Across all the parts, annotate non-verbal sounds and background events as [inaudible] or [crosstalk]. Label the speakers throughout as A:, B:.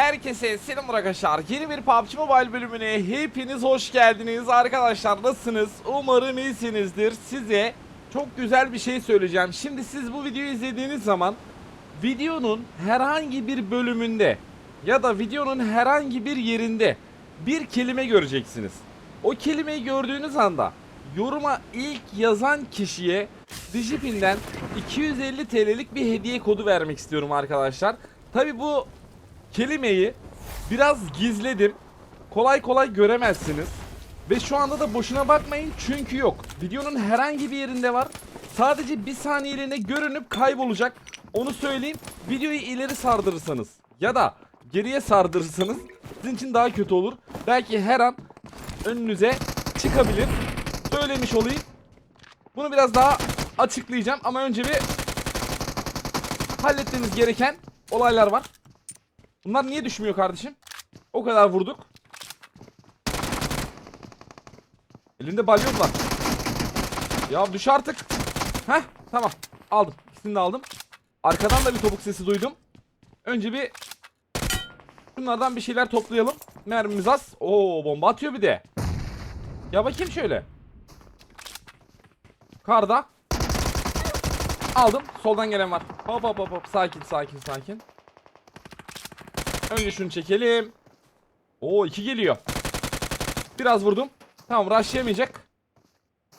A: Herkese selam arkadaşlar. Yeni bir PUBG Mobile bölümüne hepiniz hoş geldiniz. Arkadaşlar nasılsınız? Umarım iyisinizdir. Size çok güzel bir şey söyleyeceğim. Şimdi siz bu videoyu izlediğiniz zaman videonun herhangi bir bölümünde ya da videonun herhangi bir yerinde bir kelime göreceksiniz. O kelimeyi gördüğünüz anda yoruma ilk yazan kişiye Digipin'den 250 TL'lik bir hediye kodu vermek istiyorum arkadaşlar. Tabi bu kelimeyi biraz gizledim. Kolay kolay göremezsiniz. Ve şu anda da boşuna bakmayın çünkü yok. Videonun herhangi bir yerinde var. Sadece bir saniyeliğine görünüp kaybolacak. Onu söyleyeyim. Videoyu ileri sardırırsanız ya da geriye sardırırsanız sizin için daha kötü olur. Belki her an önünüze çıkabilir. Söylemiş olayım. Bunu biraz daha açıklayacağım ama önce bir halletmemiz gereken olaylar var. Bunlar niye düşmüyor kardeşim? O kadar vurduk. Elinde balyoz var. Ya düş artık. Heh tamam. Aldım. İkisini de aldım. Arkadan da bir topuk sesi duydum. Önce bir Bunlardan bir şeyler toplayalım. Mermimiz az. Oo bomba atıyor bir de. Ya bakayım şöyle. Karda. Aldım. Soldan gelen var. Hop hop hop hop. Sakin sakin sakin. Önce şunu çekelim. Oo iki geliyor. Biraz vurdum. Tamam rushlayamayacak.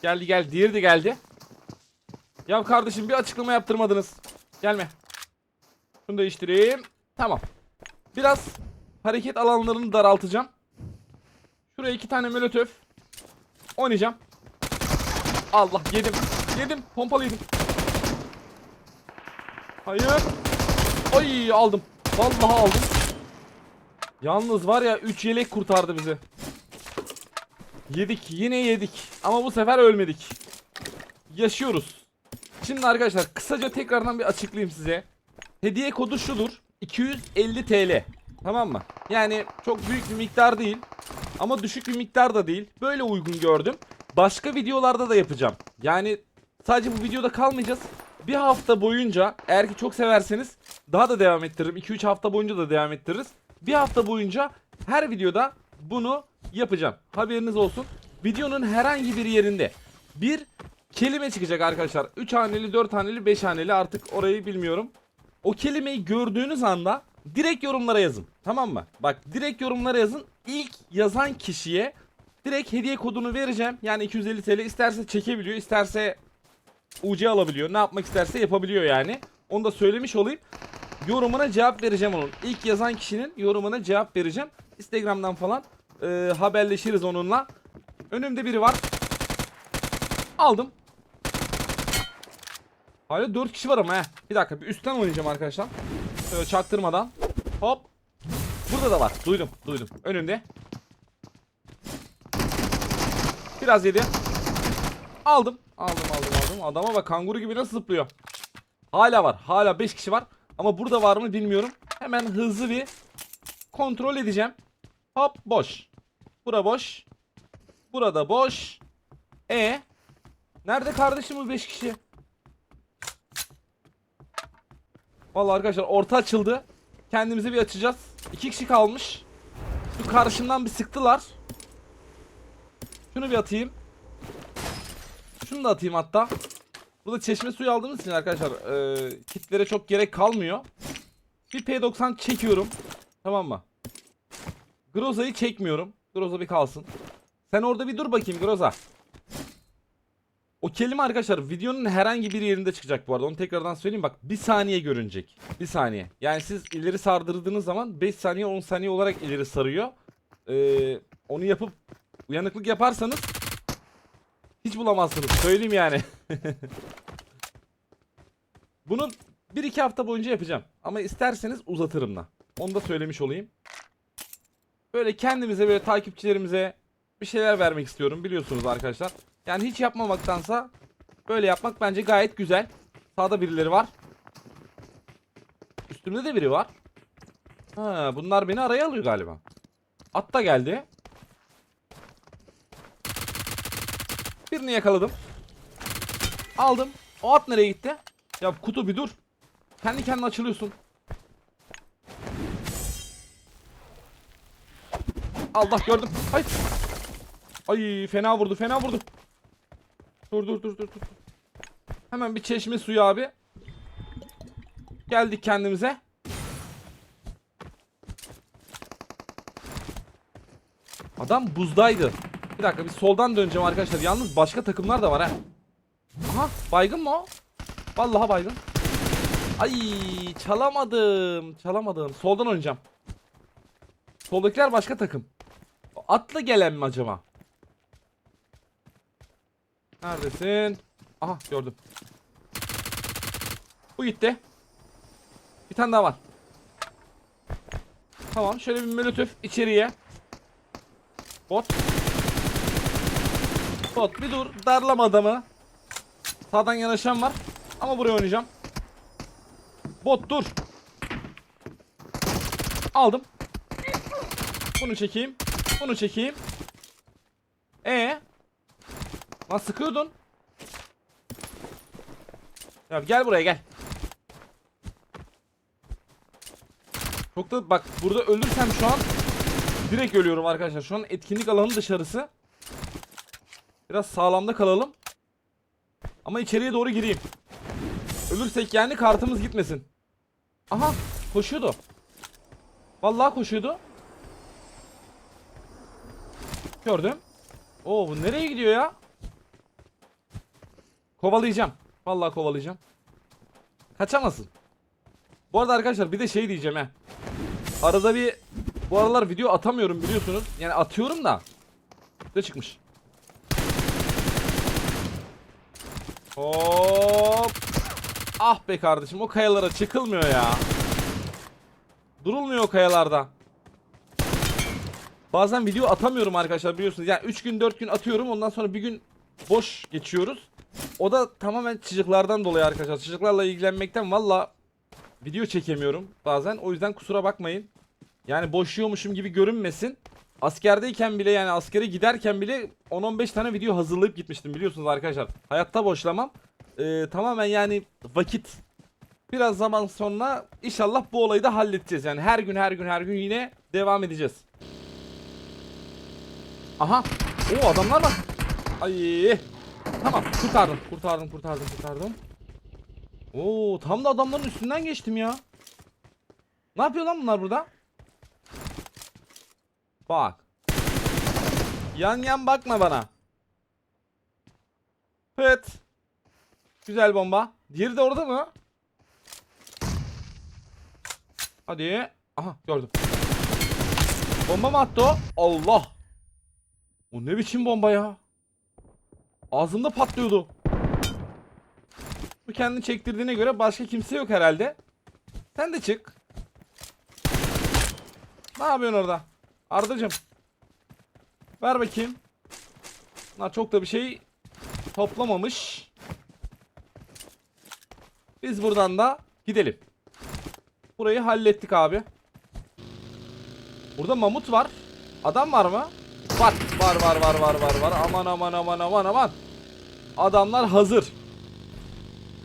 A: Geldi geldi. Diğeri de geldi. Ya kardeşim bir açıklama yaptırmadınız. Gelme. Şunu değiştireyim. Tamam. Biraz hareket alanlarını daraltacağım. Şuraya iki tane molotöf. Oynayacağım. Allah yedim. Yedim. Pompalı. Hayır. Ay aldım. Vallahi aldım. Yalnız var ya 3 yelek kurtardı bizi. Yedik. Yine yedik. Ama bu sefer ölmedik. Yaşıyoruz. Şimdi arkadaşlar kısaca tekrardan bir açıklayayım size. Hediye kodu şudur. 250 TL. Tamam mı? Yani çok büyük bir miktar değil. Ama düşük bir miktar da değil. Böyle uygun gördüm. Başka videolarda da yapacağım. Yani sadece bu videoda kalmayacağız. Bir hafta boyunca eğer ki çok severseniz daha da devam ettiririm. 2-3 hafta boyunca da devam ettiririz. Bir hafta boyunca her videoda bunu yapacağım. Haberiniz olsun. Videonun herhangi bir yerinde bir kelime çıkacak arkadaşlar. 3 haneli, 4 haneli, 5 haneli artık orayı bilmiyorum. O kelimeyi gördüğünüz anda direkt yorumlara yazın. Tamam mı? Bak direkt yorumlara yazın. İlk yazan kişiye direkt hediye kodunu vereceğim. Yani 250 TL isterse çekebiliyor, isterse UC alabiliyor. Ne yapmak isterse yapabiliyor yani. Onu da söylemiş olayım. Yorumuna cevap vereceğim onun. İlk yazan kişinin yorumuna cevap vereceğim. Instagram'dan falan e, haberleşiriz onunla. Önümde biri var. Aldım. Hala 4 kişi var ama he. Bir dakika bir üstten oynayacağım arkadaşlar. Şöyle çaktırmadan. Hop. Burada da var. Duydum duydum. Önümde. Biraz yedi. Aldım. Aldım aldım aldım. Adama bak kanguru gibi nasıl zıplıyor. Hala var. Hala 5 kişi var. Ama burada var mı bilmiyorum. Hemen hızlı bir kontrol edeceğim. Hop boş. Bura boş. Burada boş. E Nerede kardeşim bu 5 kişi? Vallahi arkadaşlar orta açıldı. Kendimizi bir açacağız. 2 kişi kalmış. Şu karşımdan bir sıktılar. Şunu bir atayım. Şunu da atayım hatta. Burada çeşme suyu aldığımız için arkadaşlar e, kitlere çok gerek kalmıyor. Bir P90 çekiyorum. Tamam mı? Groza'yı çekmiyorum. Groza bir kalsın. Sen orada bir dur bakayım Groza. O kelime arkadaşlar videonun herhangi bir yerinde çıkacak bu arada. Onu tekrardan söyleyeyim bak. Bir saniye görünecek. Bir saniye. Yani siz ileri sardırdığınız zaman 5 saniye 10 saniye olarak ileri sarıyor. Ee, onu yapıp uyanıklık yaparsanız hiç bulamazsınız. Söyleyeyim yani. [laughs] Bunu 1-2 hafta boyunca yapacağım. Ama isterseniz uzatırım da. Onu da söylemiş olayım. Böyle kendimize böyle takipçilerimize bir şeyler vermek istiyorum biliyorsunuz arkadaşlar. Yani hiç yapmamaktansa böyle yapmak bence gayet güzel. Sağda birileri var. Üstümde de biri var. Ha, bunlar beni araya alıyor galiba. At da geldi. Birini yakaladım. Aldım. O at nereye gitti? Ya kutu bir dur. Kendi kendine açılıyorsun. Allah gördüm. Ay. Ay fena vurdu fena vurdu. Dur dur dur dur dur. Hemen bir çeşme suyu abi. Geldik kendimize. Adam buzdaydı. Bir dakika bir soldan döneceğim arkadaşlar. Yalnız başka takımlar da var ha. Aha baygın mı o? Vallahi baygın. Ay çalamadım. Çalamadım. Soldan oynayacağım. Soldakiler başka takım. Atlı gelen mi acaba? Neredesin? Aha gördüm. Bu gitti. Bir tane daha var. Tamam şöyle bir molotof içeriye. Bot. Bot bir dur darlama adamı. Sağdan yanaşan var. Ama buraya oynayacağım. Bot dur. Aldım. Bunu çekeyim. Bunu çekeyim. E Lan sıkıyordun. Ya gel buraya gel. Çok da bak burada ölürsem şu an direkt ölüyorum arkadaşlar. Şu an etkinlik alanı dışarısı. Biraz sağlamda kalalım. Ama içeriye doğru gireyim. Ölürsek yani kartımız gitmesin. Aha koşuyordu. Vallahi koşuyordu. Gördüm. Oo bu nereye gidiyor ya? Kovalayacağım. Vallahi kovalayacağım. Kaçamazsın. Bu arada arkadaşlar bir de şey diyeceğim he. Arada bir bu aralar video atamıyorum biliyorsunuz. Yani atıyorum da. Ne çıkmış? Hop. Ah be kardeşim o kayalara çıkılmıyor ya. Durulmuyor o kayalarda. Bazen video atamıyorum arkadaşlar biliyorsunuz. Yani 3 gün 4 gün atıyorum ondan sonra bir gün boş geçiyoruz. O da tamamen çocuklardan dolayı arkadaşlar. Çocuklarla ilgilenmekten valla video çekemiyorum bazen. O yüzden kusura bakmayın. Yani boşuyormuşum gibi görünmesin. Askerdeyken bile yani askere giderken bile 10-15 tane video hazırlayıp gitmiştim biliyorsunuz arkadaşlar. Hayatta boşlamam. Ee, tamamen yani vakit. Biraz zaman sonra inşallah bu olayı da halledeceğiz. Yani her gün her gün her gün yine devam edeceğiz. Aha. Oo adamlar var. Ay. Tamam kurtardım kurtardım kurtardım kurtardım. Oo tam da adamların üstünden geçtim ya. Ne yapıyor lan bunlar burada? Bak. Yan yan bakma bana. Evet. Güzel bomba. Diğeri de orada mı? Hadi. Aha gördüm. Bomba mı attı o? Allah. O ne biçim bomba ya? Ağzımda patlıyordu. Bu kendini çektirdiğine göre başka kimse yok herhalde. Sen de çık. Ne yapıyorsun orada? Ardacım. Ver bakayım. Bunlar çok da bir şey toplamamış. Biz buradan da gidelim. Burayı hallettik abi. Burada mamut var. Adam var mı? Var. Var var var var var var. Aman aman aman aman aman. Adamlar hazır.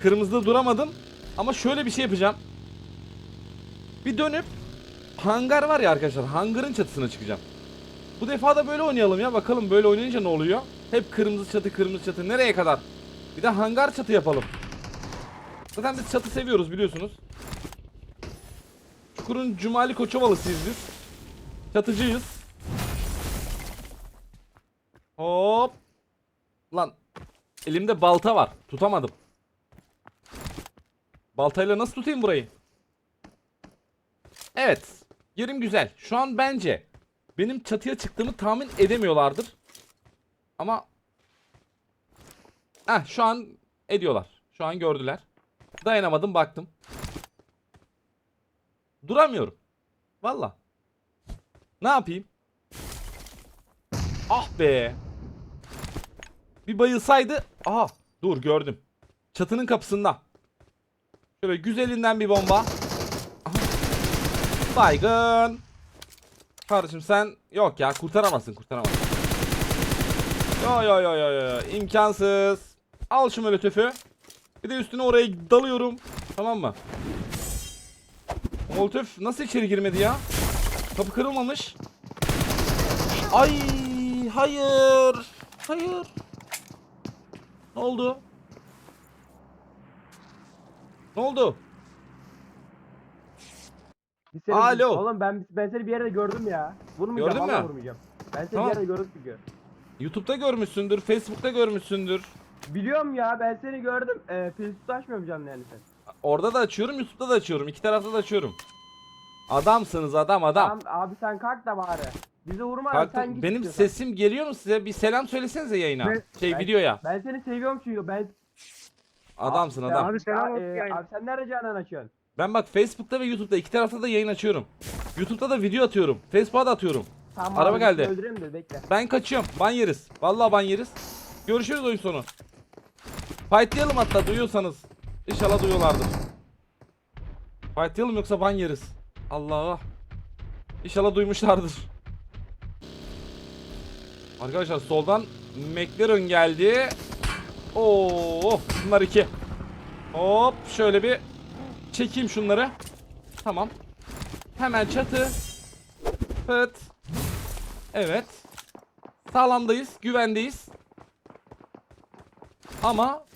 A: Kırmızıda duramadım. Ama şöyle bir şey yapacağım. Bir dönüp hangar var ya arkadaşlar. Hangarın çatısına çıkacağım. Bu defa da böyle oynayalım ya. Bakalım böyle oynayınca ne oluyor? Hep kırmızı çatı kırmızı çatı. Nereye kadar? Bir de hangar çatı yapalım. Zaten biz çatı seviyoruz biliyorsunuz. Çukur'un Cumali Koçovalısıyız biz. Çatıcıyız. Hop. Lan. Elimde balta var. Tutamadım. Baltayla nasıl tutayım burayı? Evet. Yerim güzel. Şu an bence benim çatıya çıktığımı tahmin edemiyorlardır. Ama Heh, şu an ediyorlar. Şu an gördüler. Dayanamadım baktım. Duramıyorum. Valla. Ne yapayım? Ah be. Bir bayılsaydı. Aha dur gördüm. Çatının kapısında. Şöyle güzelinden bir bomba. Baygın. Kardeşim sen yok ya kurtaramazsın kurtaramazsın. Yo yo yo yo yo imkansız. Al şu molotofu. Bir de üstüne oraya dalıyorum. Tamam mı? Molotof nasıl içeri girmedi ya? Kapı kırılmamış. Ay hayır. Hayır. Ne oldu? Ne oldu?
B: Biz seni-
A: Alo.
B: Oğlum ben ben seni bir yerde gördüm ya. Vurmayacağım.
A: Gördün
B: vallahi
A: mü?
B: vurmayacağım. Ben seni
A: Tamam.
B: bir yerde gördüm çünkü.
A: YouTube'da görmüşsündür, Facebook'ta görmüşsündür.
B: Biliyorum ya ben seni gördüm. Ee, Facebook'ta açmıyorum canlı yani sen.
A: Orada da açıyorum, YouTube'da da açıyorum. İki tarafta da açıyorum. Adamsınız adam adam.
B: Tamam abi sen kalk da bari. Bizi vurma
A: Kalktım.
B: sen git
A: Benim
B: istiyorsan.
A: sesim geliyor mu size? Bir selam söylesenize yayına.
B: Ben-
A: şey
B: ben-
A: videoya.
B: Ben seni seviyorum çünkü ben...
A: Adamsın adam.
B: Abi,
C: selam olsun
B: e,
C: yayına.
B: abi sen nerede canlı açıyorsun?
A: Ben bak Facebook'ta ve YouTube'da iki tarafta da yayın açıyorum. YouTube'da da video atıyorum. Facebook'a da atıyorum.
B: Tamam
A: Araba
B: abi,
A: geldi.
B: Öldüreyim de bekle.
A: Ben kaçıyorum. Ban yeriz. Vallahi ban yeriz. Görüşürüz oyun sonu. Fightlayalım hatta duyuyorsanız. İnşallah duyuyorlardır. Fightlayalım yoksa ban yeriz. Allah. İnşallah duymuşlardır. Arkadaşlar soldan McLaren geldi. Oo, bunlar iki. Hop şöyle bir çekeyim şunları. Tamam. Hemen çatı. Pıt. Evet. Sağlamdayız, güvendeyiz. Ama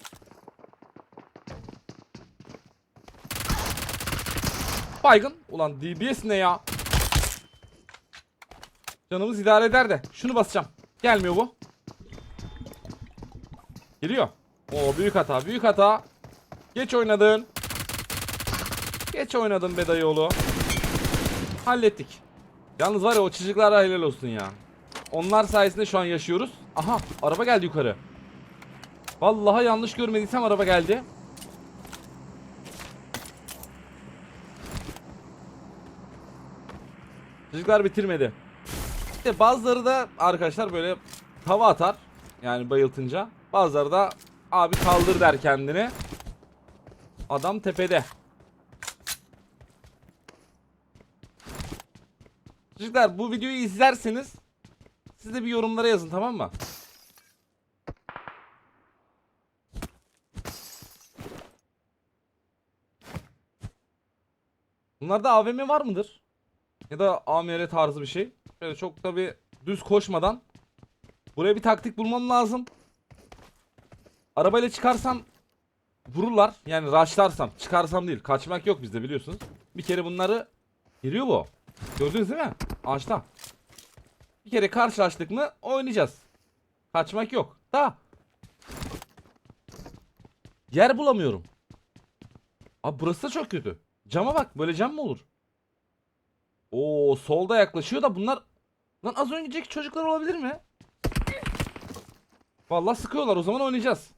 A: Baygın. Ulan DBS ne ya? Canımız idare eder de. Şunu basacağım. Gelmiyor bu. Geliyor. Oo büyük hata, büyük hata. Geç oynadın. Geç oynadın be. Hallettik. Yalnız var ya o çocuklara helal olsun ya. Onlar sayesinde şu an yaşıyoruz. Aha araba geldi yukarı. Vallahi yanlış görmediysem araba geldi. Çocuklar bitirmedi. İşte bazıları da arkadaşlar böyle tava atar. Yani bayıltınca. Bazıları da abi kaldır der kendini. Adam tepede. Çocuklar bu videoyu izlerseniz siz de bir yorumlara yazın tamam mı? Bunlarda AVM var mıdır? Ya da AMR tarzı bir şey. Şöyle çok da düz koşmadan buraya bir taktik bulmam lazım. Arabayla çıkarsam vururlar. Yani rushlarsam, çıkarsam değil. Kaçmak yok bizde biliyorsunuz. Bir kere bunları geliyor bu. Gördünüz değil mi? Ağaçta. Bir kere karşılaştık mı oynayacağız. Kaçmak yok. Da. Yer bulamıyorum. Abi burası da çok kötü. Cama bak böyle cam mı olur? Oo solda yaklaşıyor da bunlar Lan az önceki çocuklar olabilir mi? Vallahi sıkıyorlar o zaman oynayacağız.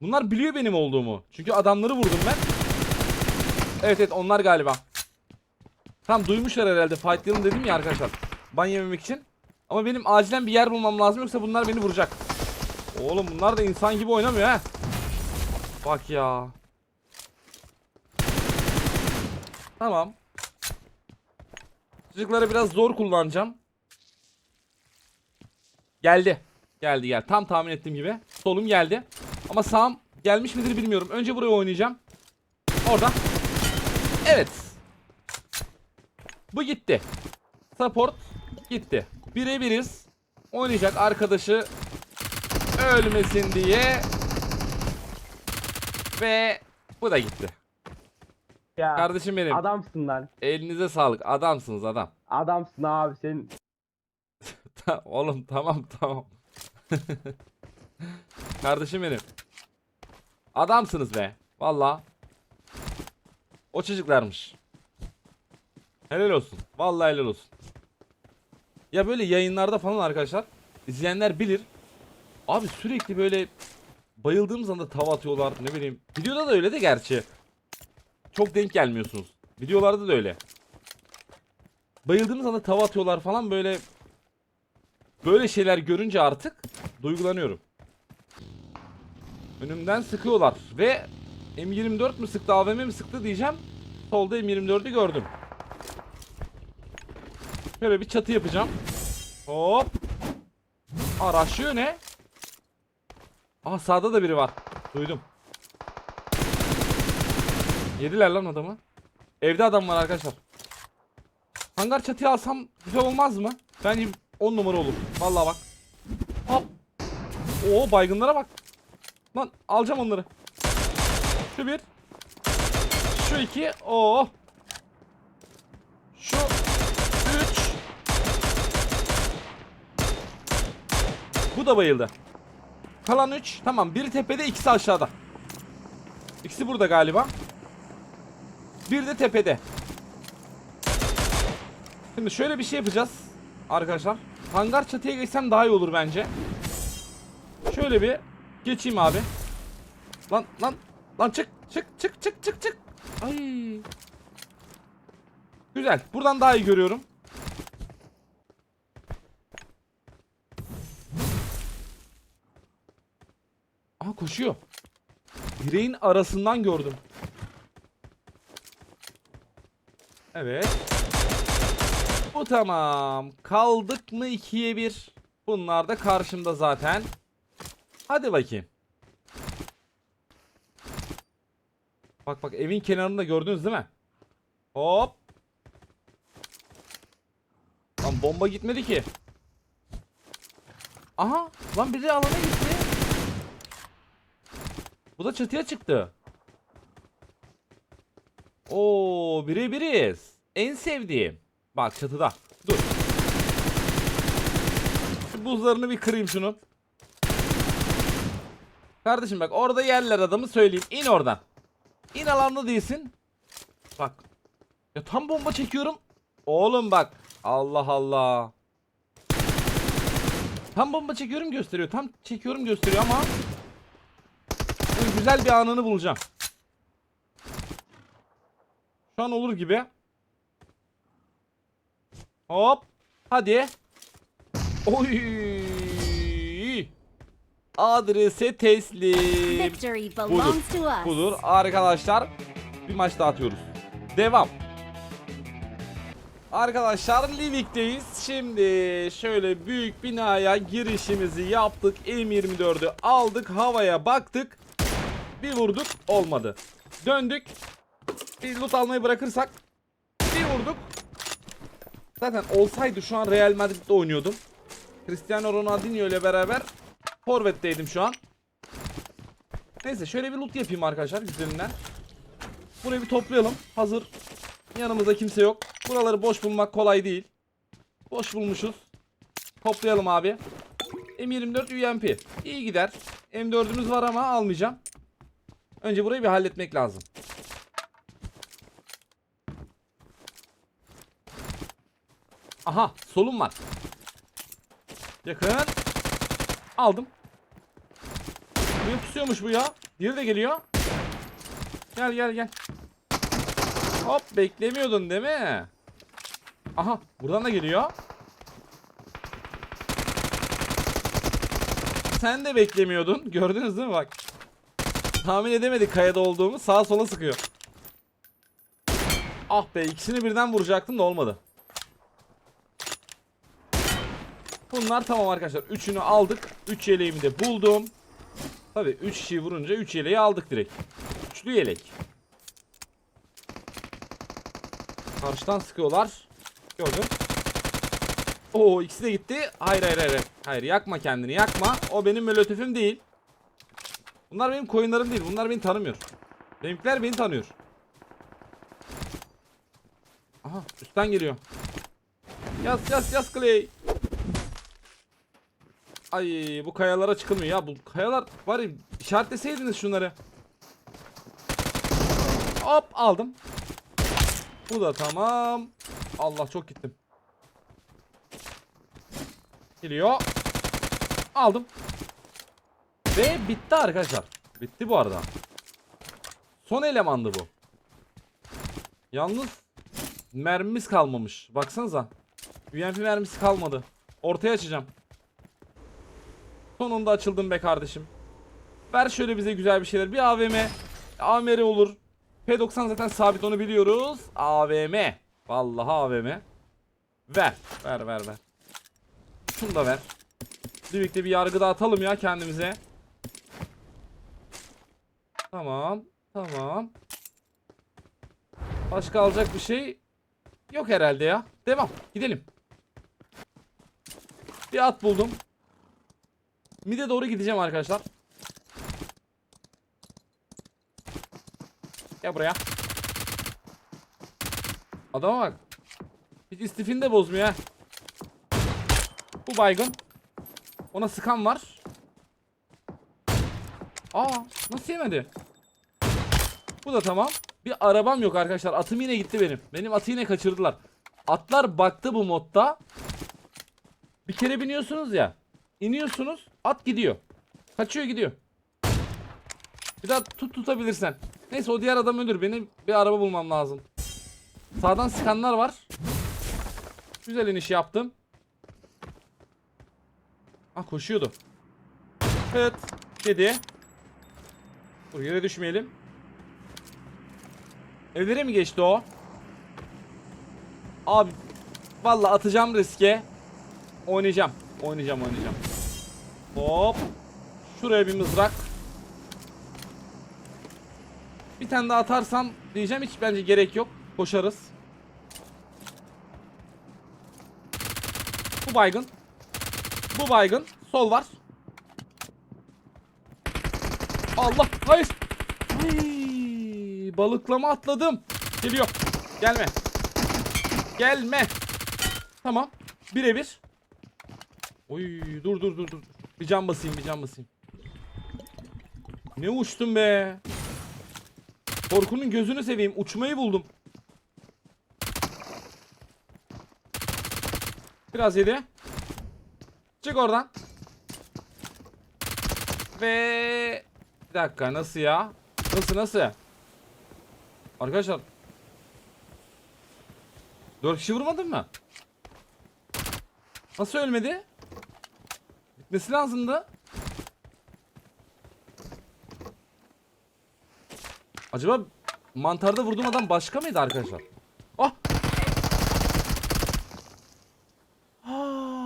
A: Bunlar biliyor benim olduğumu. Çünkü adamları vurdum ben. Evet evet onlar galiba. Tam duymuşlar herhalde fightlayalım dedim ya arkadaşlar. Ban yememek için. Ama benim acilen bir yer bulmam lazım yoksa bunlar beni vuracak. Oğlum bunlar da insan gibi oynamıyor ha. Bak ya. Tamam. Çocukları biraz zor kullanacağım. Geldi. Geldi gel. Tam tahmin ettiğim gibi. Solum geldi. Ama sağım gelmiş midir bilmiyorum. Önce buraya oynayacağım. Orada. Evet. Bu gitti. Support gitti. Birebiriz. Oynayacak arkadaşı ölmesin diye. Ve bu da gitti.
B: Ya
A: Kardeşim benim.
B: adamsın lan.
A: Elinize sağlık. Adamsınız adam.
B: Adamsın abi sen. [laughs]
A: Oğlum tamam tamam. [laughs] Kardeşim benim. Adamsınız be. Valla. O çocuklarmış. Helal olsun. Vallahi helal olsun. Ya böyle yayınlarda falan arkadaşlar izleyenler bilir. Abi sürekli böyle bayıldığım zaman da tava atıyorlar ne bileyim. Videoda da öyle de gerçi. Çok denk gelmiyorsunuz. Videolarda da öyle. Bayıldığım zaman da tava atıyorlar falan böyle Böyle şeyler görünce artık duygulanıyorum. Önümden sıkıyorlar ve M24 mü sıktı AVM mi sıktı diyeceğim. Solda M24'ü gördüm. Şöyle bir çatı yapacağım. Hop. Araşıyor ne? Aha sağda da biri var. Duydum. Yediler lan adamı. Evde adam var arkadaşlar. Hangar çatıyı alsam güzel olmaz mı? Bence 10 numara olur. Vallahi bak. Hop. Oo baygınlara bak. Lan alacağım onları. Şu bir. Şu iki. Oo. Şu üç. Bu da bayıldı. Kalan 3. Tamam. Biri tepede, ikisi aşağıda. İkisi burada galiba. Bir de tepede. Şimdi şöyle bir şey yapacağız. Arkadaşlar. Hangar çatıya geçsem daha iyi olur bence. Şöyle bir geçeyim abi. Lan lan lan çık çık çık çık çık çık. Ay. Güzel. Buradan daha iyi görüyorum. Koşuyor. Direğin arasından gördüm. Evet. Bu tamam. Kaldık mı ikiye bir? Bunlar da karşımda zaten. Hadi bakayım. Bak bak evin kenarında gördünüz değil mi? Hop. Lan bomba gitmedi ki. Aha lan biri alana gitti. Bu da çatıya çıktı. Oo bire biriz. En sevdiğim. Bak çatıda. Dur. Şu buzlarını bir kırayım şunu. Kardeşim bak orada yerler adamı söyleyeyim. İn oradan. İn alanda değilsin. Bak. Ya tam bomba çekiyorum. Oğlum bak. Allah Allah. Tam bomba çekiyorum gösteriyor. Tam çekiyorum gösteriyor ama güzel bir anını bulacağım. Şu an olur gibi. Hop. Hadi. Oy. Adrese teslim.
C: Us.
A: Budur. Arkadaşlar bir maç daha atıyoruz. Devam. Arkadaşlar Livik'teyiz. Şimdi şöyle büyük binaya girişimizi yaptık. M24'ü aldık. Havaya baktık. Bir vurduk. Olmadı. Döndük. Bir loot almayı bırakırsak. Bir vurduk. Zaten olsaydı şu an Real Madrid'de oynuyordum. Cristiano Ronaldinho ile beraber Forvet'teydim şu an. Neyse şöyle bir loot yapayım arkadaşlar güzelinden. Burayı bir toplayalım. Hazır yanımızda kimse yok. Buraları boş bulmak kolay değil. Boş bulmuşuz. Toplayalım abi. M24 UMP. İyi gider. M4'ümüz var ama almayacağım. Önce burayı bir halletmek lazım. Aha solum var. Yakın. Aldım. Niye pusuyormuş bu ya? Diğeri de geliyor. Gel gel gel. Hop beklemiyordun değil mi? Aha buradan da geliyor. Sen de beklemiyordun. Gördünüz değil mi bak. Tahmin edemedik kayada olduğumu. Sağa sola sıkıyor. Ah be ikisini birden vuracaktım da olmadı. Bunlar tamam arkadaşlar. Üçünü aldık. Üç yeleğimi de buldum. Tabi 3 kişiyi vurunca 3 yeleği aldık direkt. Üçlü yelek. Karşıdan sıkıyorlar. Gördüm. Oo ikisi de gitti. Hayır hayır hayır. Hayır yakma kendini yakma. O benim molotifim değil. Bunlar benim koyunlarım değil. Bunlar beni tanımıyor. Benimkiler beni tanıyor. Aha üstten geliyor. Yas yas yas Clay. Ay bu kayalara çıkılmıyor ya. Bu kayalar var ya işaretleseydiniz şunları. Hop aldım. Bu da tamam. Allah çok gittim. Geliyor. Aldım. Ve bitti arkadaşlar. Bitti bu arada. Son elemandı bu. Yalnız mermimiz kalmamış. Baksanıza. UMP mermisi kalmadı. Ortaya açacağım. Sonunda açıldım be kardeşim. Ver şöyle bize güzel bir şeyler. Bir AVM. AMR olur. P90 zaten sabit onu biliyoruz. AVM. Vallahi AVM. Ver. Ver ver ver. Şunu da ver. Birlikte bir yargı dağıtalım ya kendimize. Tamam. Tamam. Başka alacak bir şey yok herhalde ya. Devam. Gidelim. Bir at buldum. Mide doğru gideceğim arkadaşlar. Gel buraya. Adama bak. Hiç istifini de bozmuyor ha. Bu baygın. Ona sıkan var. Aa nasıl yemedi? Bu da tamam. Bir arabam yok arkadaşlar. Atım yine gitti benim. Benim atı yine kaçırdılar. Atlar baktı bu modda. Bir kere biniyorsunuz ya. iniyorsunuz. At gidiyor. Kaçıyor gidiyor. Bir daha tut tutabilirsen. Neyse o diğer adam ölür. Benim bir araba bulmam lazım. Sağdan sıkanlar var. Güzel iniş yaptım. Ah koşuyordu. Evet. Kedi. Dur yere düşmeyelim. Evlere mi geçti o? Abi vallahi atacağım riske. Oynayacağım. Oynayacağım oynayacağım. Hop. Şuraya bir mızrak. Bir tane daha atarsam diyeceğim hiç bence gerek yok. Koşarız. Bu baygın. Bu baygın. Sol var. Allah hayır. Ay, balıklama atladım. Geliyor. Gelme. Gelme. Tamam. Birebir. Oy dur dur dur dur. Bir can basayım bir can basayım. Ne uçtum be. Korkunun gözünü seveyim. Uçmayı buldum. Biraz yedi. Çık oradan. Ve bir dakika nasıl ya? Nasıl nasıl? Arkadaşlar 4 kişi vurmadın mı? Nasıl ölmedi? Bitmesi lazımdı. Acaba mantarda vurduğum adam başka mıydı arkadaşlar? Ah! Ah!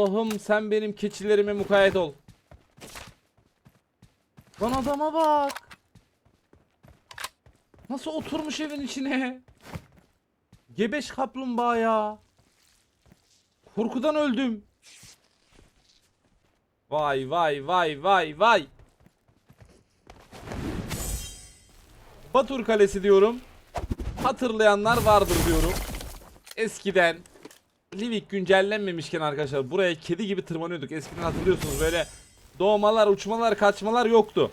A: Allah'ım sen benim keçilerime mukayyet ol. Lan adama bak. Nasıl oturmuş evin içine? Gebeş kaplumbağa ya. Korkudan öldüm. Vay vay vay vay vay. Batur Kalesi diyorum. Hatırlayanlar vardır diyorum. Eskiden Livik güncellenmemişken arkadaşlar buraya kedi gibi tırmanıyorduk. Eskiden hatırlıyorsunuz böyle doğmalar, uçmalar, kaçmalar yoktu.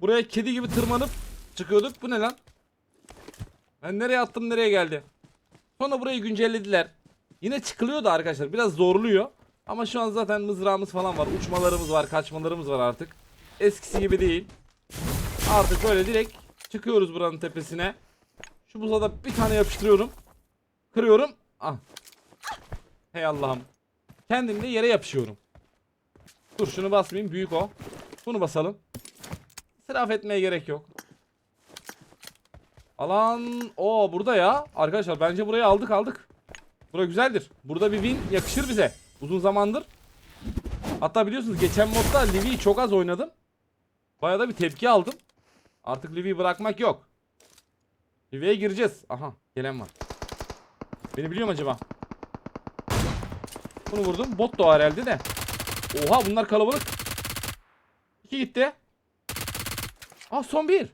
A: Buraya kedi gibi tırmanıp çıkıyorduk. Bu ne lan? Ben nereye attım nereye geldi? Sonra burayı güncellediler. Yine çıkılıyordu arkadaşlar. Biraz zorluyor. Ama şu an zaten mızrağımız falan var. Uçmalarımız var, kaçmalarımız var artık. Eskisi gibi değil. Artık böyle direkt çıkıyoruz buranın tepesine. Şu buza da bir tane yapıştırıyorum. Kırıyorum. Ah. Hey Allah'ım. Kendim de yere yapışıyorum. Dur şunu basmayayım. Büyük o. Bunu basalım. İsraf etmeye gerek yok. Alan o burada ya. Arkadaşlar bence burayı aldık aldık. Bura güzeldir. Burada bir win yakışır bize. Uzun zamandır. Hatta biliyorsunuz geçen modda Livi'yi çok az oynadım. Bayağı da bir tepki aldım. Artık Livi'yi bırakmak yok. Livi'ye gireceğiz. Aha gelen var. Beni biliyor mu acaba? Bunu vurdum. Bot da o herhalde de. Oha bunlar kalabalık. İki gitti. Aa son bir.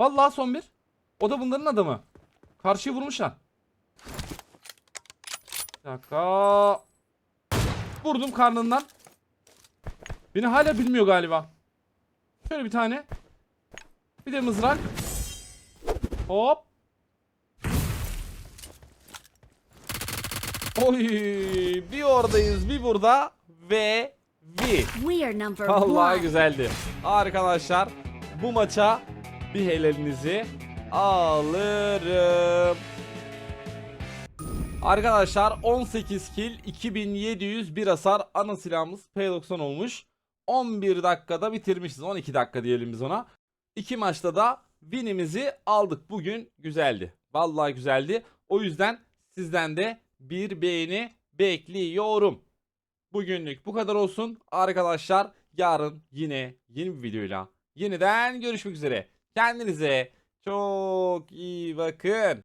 A: Vallahi son bir. O da bunların adamı. Karşıya vurmuşlar. Bir dakika. Vurdum karnından. Beni hala bilmiyor galiba. Şöyle bir tane. Bir de mızrak. Hop. Oy, bir oradayız, bir burada ve bir. Vallahi güzeldi. Arkadaşlar bu maça bir helalinizi alırım. Arkadaşlar 18 kill 2701 hasar ana silahımız P90 olmuş. 11 dakikada bitirmişiz. 12 dakika diyelim biz ona. İki maçta da winimizi aldık. Bugün güzeldi. Vallahi güzeldi. O yüzden sizden de bir beğeni bekliyorum. Bugünlük bu kadar olsun. Arkadaşlar Yarın yine yeni bir videoyla yeniden görüşmek üzere. Kendinize çok iyi bakın.